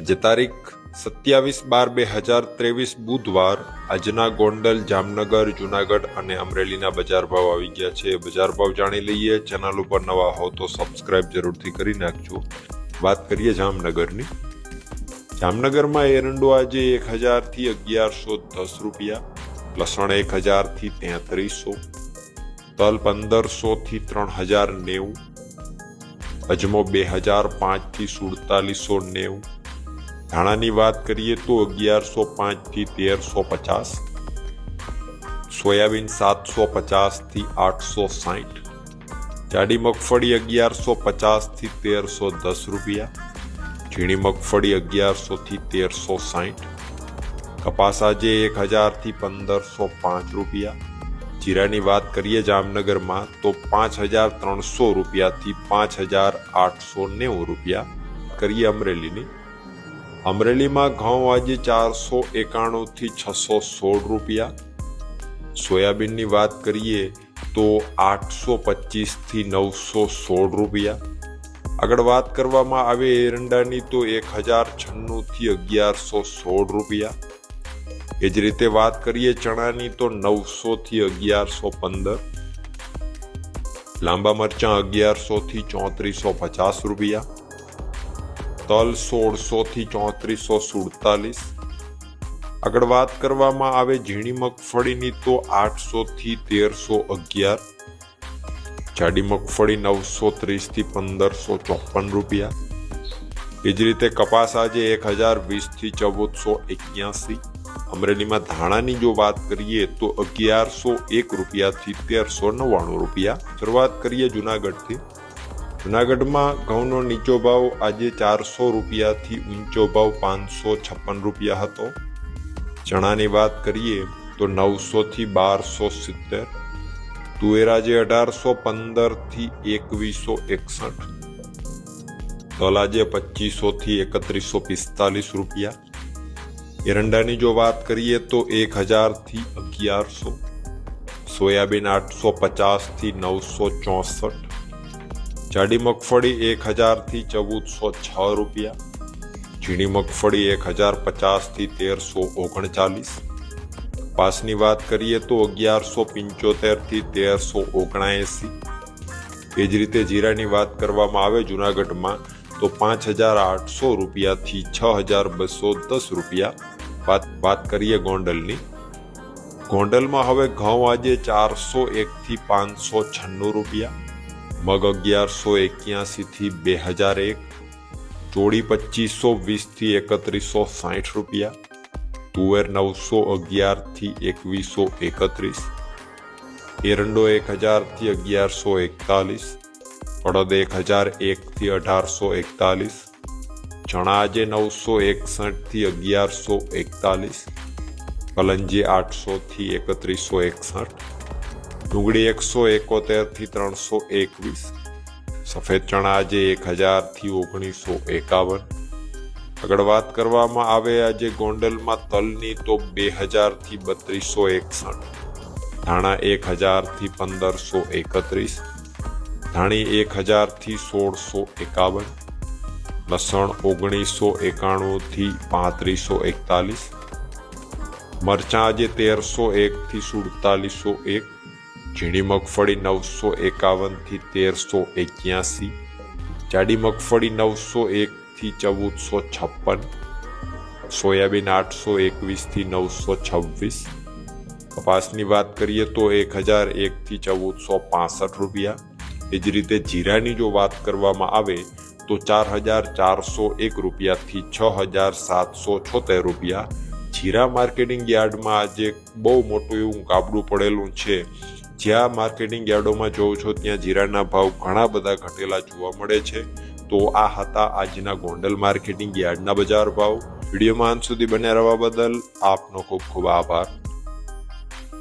આજે તારીખ સત્યાવીસ બાર બે હજાર ત્રેવીસ બુધવાર આજના ગોંડલ, જામનગર, જુનાગઢ અને અમરેલીના બજાર ભાવ આવી ગયા છે. બજાર ભાવ જાણી લઈએ. ચેનલ ઉપર નવા હો તો સબસ્ક્રાઇબ જરૂરથી કરી નાખજો. વાત કરીએ જામનગરની. જામનગરમાં એરંડો આજે એક હજારથી અગિયારસો દસ રૂપિયા, લસણ એક હજારથી તેત્રીસો, તલ પંદરસોથી ત્રણ હજાર નેવું, અજમો બે હજાર પાંચથી સુડતાલીસો નેવું ધાણાની વાત કરીએ તો અગિયારસો પાંચથી તેરસો પચાસ, સોયાબીન સાતસો પચાસથી આઠસો સાઠ, જાડી મગફળી અગિયારસો પચાસથી તેરસો દસ રૂપિયા, ઝીણી મગફળી અગિયારસોથી તેરસો સાઠ, કપાસ આજે એક હજારથી પંદરસો પાંચ રૂપિયા, જીરાની વાત કરીએ જામનગરમાં તો પાંચ હજાર ત્રણસો રૂપિયાથી પાંચ હજાર આઠસો નેવું રૂપિયા કરીએ અમરેલીની. અમરેલીમાં ઘઉં આજે ચારસો એકાણુંથી છસો સોળ રૂપિયા. સોયાબીનની વાત કરીએ તો આઠસો પચીસથી નવસો સોળ રૂપિયા. આગળ વાત કરવામાં આવે એરંડાની તો એક હજાર છન્નુંથી અગિયારસો સોળ રૂપિયા. એ જ રીતે વાત કરીએ ચણાની તો નવસોથી અગિયારસો પંદર. લાંબા મરચાં અગિયારસોથી ચોત્રીસો પચાસ રૂપિયા. તલ સોળસોથી ચોત્રીસો સુડતાલીસ. આગળ વાત કરવામાં આવે ઝીણી મગફળીની તો આઠસોથી તેરસો અગિયાર. જાડી મગફળી નવસો ત્રીસથી પંદરસો ચોપન રૂપિયા. એ જ રીતે કપાસ આજે એક હજાર વીસથી ચૌદસો એક્યાસી. અમરેલીમાં ધાણાની જો વાત કરીએ તો અગિયારસો એક રૂપિયાથી તેરસો નવ્વાણું રૂપિયા. શરૂઆત કરીએ જુનાગઢથી. જુનાગઢમાં ઘઉંનો નીચો ભાવ આજે ચારસો રૂપિયાથી ઊંચો ભાવ પાંચસો છપ્પન રૂપિયા હતો. ચણાની વાત કરીએ તો નવસોથી બારસો સિત્તેર તુવેરા જે અઢારસો પંદરથી એકવીસો એકસઠ, તલાજે પચીસોથી એકત્રીસો પિસ્તાલીસ રૂપિયા, એરંડાની જો વાત કરીએ તો એક હજારથી અગિયારસો, સોયાબીન આઠસો પચાસથી નવસો ચોસઠ જાડી મગફળી એક હજારથી ચૌદસો છ રૂપિયા. ઝીણી મગફળી એક હજાર પચાસથી તેરસો ઓગણચાલીસ. પાસની વાત કરીએ તો અગિયારસો પંચોતેરથી તેરસો ઓગણએંસી. એ જ રીતે જીરાની વાત કરવામાં આવે જુનાગઢમાં, તો પાંચ હજાર આઠસો રૂપિયાથી છ હજાર બસો દસ રૂપિયા. વાત વાત કરીએ ગોંડલની. ગોંડલમાં હવે ઘઉં આજે ચારસો એકથી પાંચસો છન્નું રૂપિયા. મગ અગિયારસો એક્યાસીથી બે હજાર એક, ચોળી પચીસો વીસથી એકત્રીસો સાઠ રૂપિયા, તુવેર નવસો અગિયારથી એકવીસો એકત્રીસ, એરંડો એક હજારથી અગિયારસો એકતાલીસ, અડદ એક હજાર એકથી અઢારસો એકતાલીસ, ચણા આજે નવસો એકસઠથી અગિયારસો એકતાલીસ, કલંજી આઠસોથી એકત્રીસો એકસઠ ડુંગળી એકસો એકોતેરથી ત્રણસો એકવીસ. સફેદ ચણા આજે એક હજારથી ઓગણીસો એકાવન. આગળ વાત કરવામાં આવે આજે ગોંડલમાં તલની તો બે હજારથી બત્રીસો એકસઠ. ધાણા એક હજારથી પંદરસો એકત્રીસ. ધાણી એક હજારથી સોળસો એકાવન. લસણ ઓગણીસો એકાણુંથી પાંત્રીસો એકતાલીસ. મરચાં આજે તેરસો એકથી સુડતાલીસો એક. ઝીણી મગફળી નવસો એકાવનથી તેરસો એક્યાસી, જાડી મગફળી નવસો એકથી ચૌદસો છપ્પન, સોયાબીન આઠસો એકવીસથી નવસો છવ્વીસ. કપાસની વાત કરીએ તો એક હજાર એકથી ચૌદસો પાસઠ રૂપિયા. એ જ રીતે જીરાની જો વાત કરવામાં આવે તો ચાર હજાર ચારસો એક રૂપિયાથી છ હજાર સાતસો છોતેર રૂપિયા. જીરા માર્કેટિંગ યાર્ડમાં આજે બહુ મોટું એવું ગાબડું પડેલું છે. જ્યાં માર્કેટિંગ યાર્ડોમાં જોઉં છો, ત્યાં જીરાના ભાવ ઘણા બધા ઘટેલા જોવા મળે છે. તો આ હતા આજના ગોંડલ માર્કેટિંગ યાર્ડના બજાર ભાવ. વિડીયોમાં અંત સુધી બન્યા રહેવા બદલ આપનો ખૂબ ખૂબ આભાર.